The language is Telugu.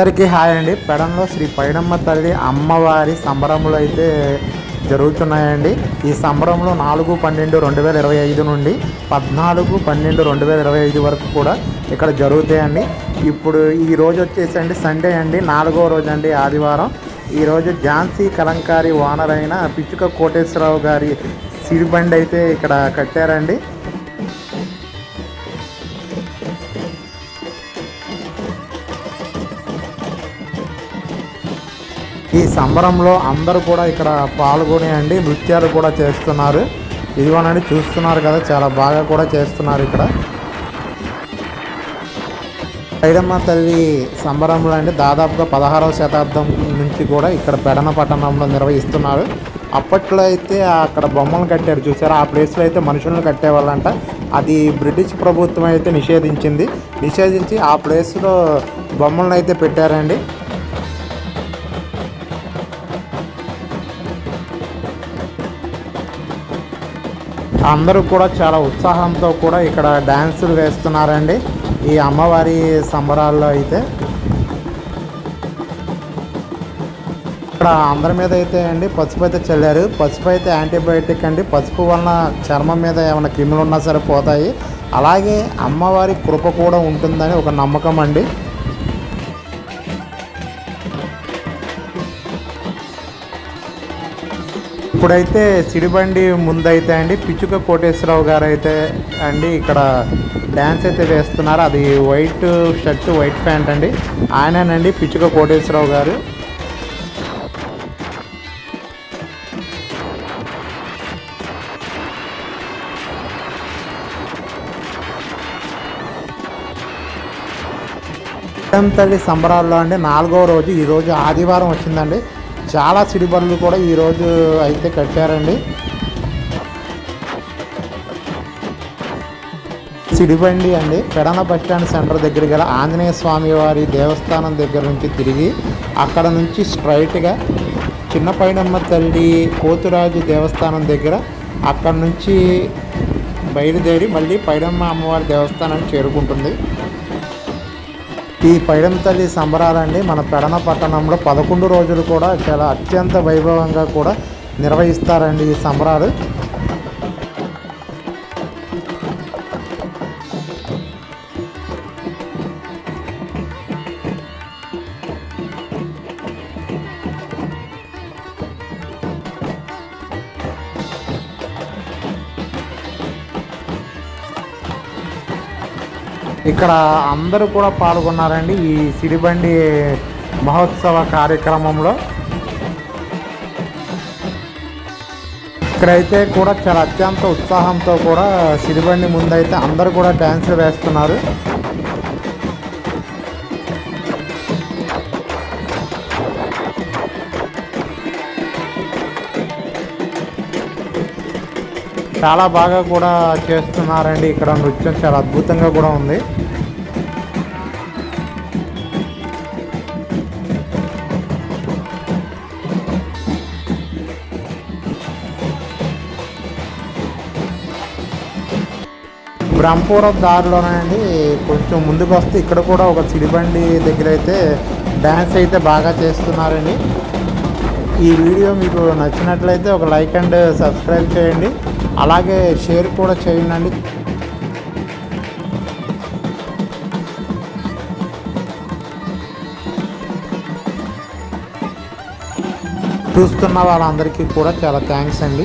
అందరికీ హాయ్ అండి. పెడంలో శ్రీ పైడమ్మ తల్లి అమ్మవారి సంబరములు అయితే జరుగుతున్నాయండి. ఈ సంబరంలో నాలుగు పన్నెండు రెండు వేల ఇరవై ఐదు నుండి పద్నాలుగు పన్నెండు రెండు వేల ఇరవై ఐదు వరకు కూడా ఇక్కడ జరుగుతాయండి. ఇప్పుడు ఈ రోజు వచ్చేసండి సండే అండి నాలుగో రోజు అండి ఆదివారం. ఈరోజు ఝాన్సీ కలంకారి ఓనర్ అయిన పిచ్చుక కోటేశ్వరరావు గారి సిరిబండి అయితే ఇక్కడ కట్టారండి. ఈ సంబరంలో అందరూ కూడా ఇక్కడ పాల్గొని అండి నృత్యాలు కూడా చేస్తున్నారు. ఇదిగోనండి చూస్తున్నారు కదా చాలా బాగా కూడా చేస్తున్నారు ఇక్కడ. పైడమ్మ తల్లి సంబరంలో అండి దాదాపుగా పదహారవ శతాబ్దం నుంచి కూడా ఇక్కడ పెడన పట్టణంలో నిర్వహిస్తున్నారు. అప్పట్లో అయితే అక్కడ బొమ్మలు కట్టారు చూసారా? ఆ ప్లేస్లో అయితే మనుషులను కట్టేవాళ్ళంట. అది బ్రిటిష్ ప్రభుత్వం అయితే నిషేధించింది. నిషేధించి ఆ ప్లేస్లో బొమ్మలను అయితే పెట్టారండి. అందరూ కూడా చాలా ఉత్సాహంతో కూడా ఇక్కడ డ్యాన్సులు వేస్తున్నారండి. ఈ అమ్మవారి సంబరాల్లో అయితే. ఇక్కడ అందరి మీద అయితే అండి పసుపు అయితే చల్లారు. పసుపు అయితే యాంటీబయాటిక్ అండి. పసుపు వలన చర్మం మీద ఏమైనా క్రిములు ఉన్నా సరే పోతాయి. అలాగే అమ్మవారి కృప కూడా ఉంటుందని ఒక నమ్మకం అండి. ఇప్పుడైతే సిడిబండి ముందైతే అండి పిచ్చుక కోటేశ్వరరావు గారు అయితే అండి ఇక్కడ డ్యాన్స్ అయితే వేస్తున్నారు. అది వైట్ షర్ట్ వైట్ ప్యాంట్ అండి. ఆయనేనండి పిచ్చుక కోటేశ్వరరావు గారు. తల్లి సంబరాల్లో అండి నాలుగో రోజు ఈరోజు ఆదివారం వచ్చిందండి. చాలా సిడిబండ్లు కూడా ఈరోజు అయితే కట్టారండి. సిడిబండి అండి. పెడన బస్ స్టాండ్ సెంటర్ దగ్గర గల ఆంజనేయ స్వామి వారి దేవస్థానం దగ్గర నుంచి తిరిగి అక్కడ నుంచి స్ట్రైట్గా చిన్న పైనమ్మ తల్లి కోతురాజు దేవస్థానం దగ్గర అక్కడ నుంచి బయలుదేరి మళ్ళీ పైడమ్మ అమ్మవారి దేవస్థానానికి చేరుకుంటుంది. ఈ పైడం తల్లి సంబరాలండి. మన పెడన పట్టణంలో పదకొండు రోజులు కూడా చాలా అత్యంత వైభవంగా కూడా నిర్వహిస్తారండి ఈ సంబరాలు. ఇక్కడ అందరూ కూడా పాల్గొన్నారండి ఈ సిరిబండి మహోత్సవ కార్యక్రమంలో. ఇక్కడైతే కూడా చాలా అత్యంత ఉత్సాహంతో కూడా సిరిబండి ముందైతే అందరూ కూడా డ్యాన్సులు వేస్తున్నారు. చాలా బాగా కూడా చేస్తున్నారండి. ఇక్కడ నృత్యం చాలా అద్భుతంగా కూడా ఉంది. బ్రహ్మపురం దారిలోనండి కొంచెం ముందుకు వస్తే ఇక్కడ కూడా ఒక సిడిబండి దగ్గర అయితే డ్యాన్స్ అయితే బాగా చేస్తున్నారండి. ఈ వీడియో మీకు నచ్చినట్లయితే ఒక లైక్ అండ్ సబ్స్క్రైబ్ చేయండి. అలాగే షేర్ కూడా చేయండి. చూస్తున్న వాళ్ళందరికీ కూడా చాలా థ్యాంక్స్ అండి.